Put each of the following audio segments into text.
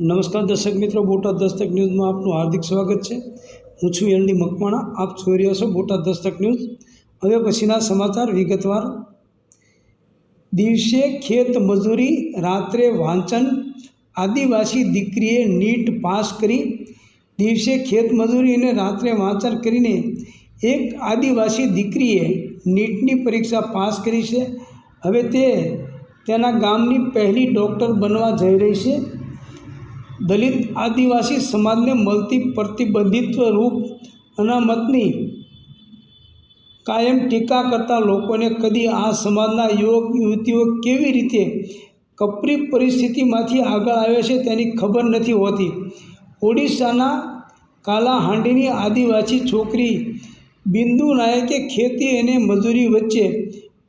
નમસ્કાર દર્શક મિત્રો, બોટાદ દસ્તક ન્યૂઝમાં આપનું હાર્દિક સ્વાગત છે. હું છું એલડી મકવાણા, આપ જોઈ રહ્યા છો બોટાદ દસ્તક ન્યૂઝ. હવે પછીના સમાચાર વિગતવાર. દિવસે ખેત મજૂરી, રાત્રે વાંચન, આદિવાસી દીકરીએ નીટ પાસ કરી. દિવસે ખેત મજૂરી અને રાત્રે વાંચન કરીને એક આદિવાસી દીકરીએ નીટની પરીક્ષા પાસ કરી છે. હવે તે તેના ગામની પહેલી ડૉક્ટર બનવા જઈ રહી છે. દલિત આદિવાસી સમાજને મળતી પ્રતિબંધિત્વ રૂપ અનામતની કાયમ ટીકા કરતા લોકોને કદી આ સમાજના યુવક, યુવતીઓ કેવી રીતે કપરી પરિસ્થિતિમાંથી આગળ આવે છે તેની ખબર નથી હોતી. ઓડિશાના કાલાહાંડીની આદિવાસી છોકરી બિંદુ નાયકે ખેતી અને મજૂરી વચ્ચે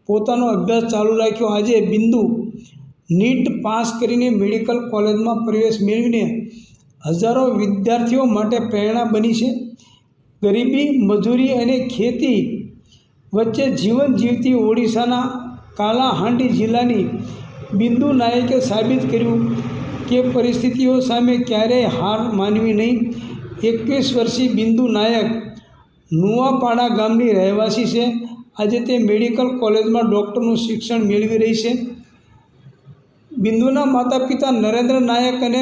પોતાનો અભ્યાસ ચાલુ રાખ્યો. આજે બિંદુ નીટ પાસ કરીને મેડિકલ કોલેજમાં પ્રવેશ મેળવીને હજારો વિદ્યાર્થીઓ માટે પ્રેરણા બની છે. ગરીબી, મજૂરી અને ખેતી વચ્ચે જીવન જીવતી ઓડિશાના કાલાહાંડી જિલ્લાની બિંદુ નાયકે સાબિત કર્યું કે પરિસ્થિતિઓ સામે ક્યારેય હાર માનવી નહીં. એકવીસ વર્ષીય બિંદુ નાયક નુવાપાડા ગામની રહેવાસી છે. આજે તે મેડિકલ કોલેજમાં ડૉક્ટરનું શિક્ષણ મેળવી રહી છે. બિંદુના માતા પિતા નરેન્દ્ર નાયક અને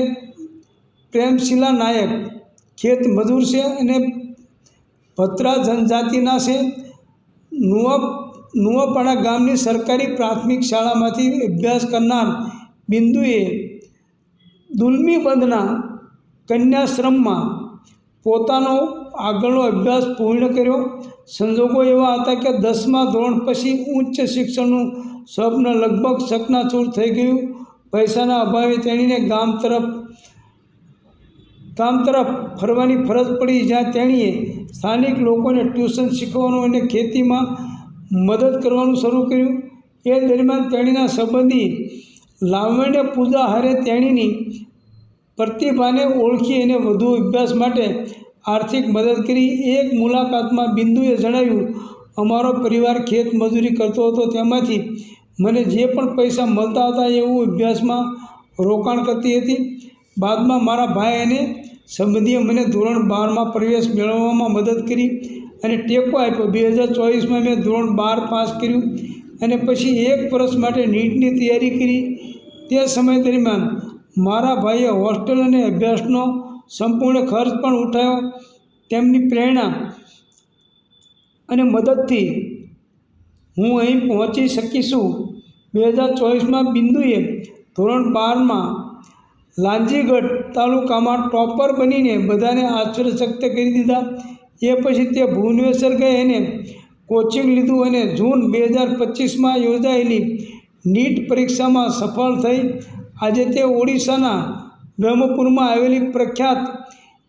પ્રેમશીલા નાયક, ખેત મજૂર છે અને ભત્રા જનજાતિના છે. નુવા નુવાપાડા ગામની સરકારી પ્રાથમિક શાળામાંથી અભ્યાસ કરનાર બિંદુએ દુલમી બંધના કન્યાશ્રમમાં પોતાનો આગળનો અભ્યાસ પૂર્ણ કર્યો. સંજોગો એવા હતા કે દસમા ધોરણ પછી ઉચ્ચ શિક્ષણનું સ્વપ્ન લગભગ ચકનાચૂર થઈ ગયું. પૈસાના અભાવે તેણીને ગામ તરફ ગામ તરફ ફરવાની ફરજ પડી. જ્યાં તેણીએ સ્થાનિક લોકોને ટ્યુશન શીખવાનું અને ખેતીમાં મદદ કરવાનું શરૂ કર્યું. એ દરમિયાન તેણીના સંબંધી લાવણ્ય પૂજા હારે તેણીની પ્રતિભાને ઓળખી અને વધુ અભ્યાસ માટે આર્થિક મદદ કરી. એક મુલાકાતમાં બિંદુએ જણાવ્યું, અમારો પરિવાર ખેત મજૂરી કરતો હતો. તેમાંથી મને જે પણ પૈસા મળતા હતા એવું અભ્યાસમાં રોકાણ કરતી હતી. બાદમાં મારા ભાઈ અને સંબંધીએ મને ધોરણ બારમાં પ્રવેશ મેળવવામાં મદદ કરી અને ટેકો આપ્યો. બે હજાર ચોવીસમાં મેં ધોરણ બાર પાસ કર્યું અને પછી એક વર્ષ માટે નીટની તૈયારી કરી. તે સમય દરમિયાન મારા ભાઈએ હોસ્ટેલ અને અભ્યાસનો સંપૂર્ણ ખર્ચ પણ ઉઠાવ્યો. તેમની પ્રેરણા અને મદદથી હું અહીં પહોંચી શકીશું? બે હજાર ચોવીસમાં બિંદુએ ધોરણ બારમાં લાંજીગઢ તાલુકામાં ટોપર બનીને બધાને આશ્ચર્યશક્ત કરી દીધા. એ પછી તે ભુવનેશ્વર ગઈ અને કોચિંગ લીધું અને જૂન બે હજાર પચીસમાં યોજાયેલી નીટ પરીક્ષામાં સફળ થઈ. આજે તે ઓડિશાના બ્રહ્મપુરમાં આવેલી પ્રખ્યાત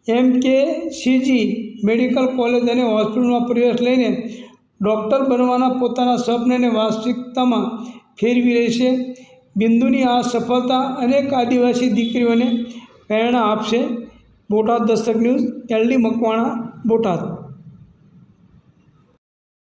એમ કે સીજી મેડિકલ કોલેજ અને હોસ્પિટલમાં પ્રવેશ લઈને ડૉક્ટર બનવાના પોતાના સ્વપ્નને વાસ્તવિકતામાં ફેરવી રહી છે બિંદુની આ સફળતા અનેક આદિવાસી દીકરીઓને પ્રેરણા આપશે. Botad Dastak news, LD Makwana, Botad.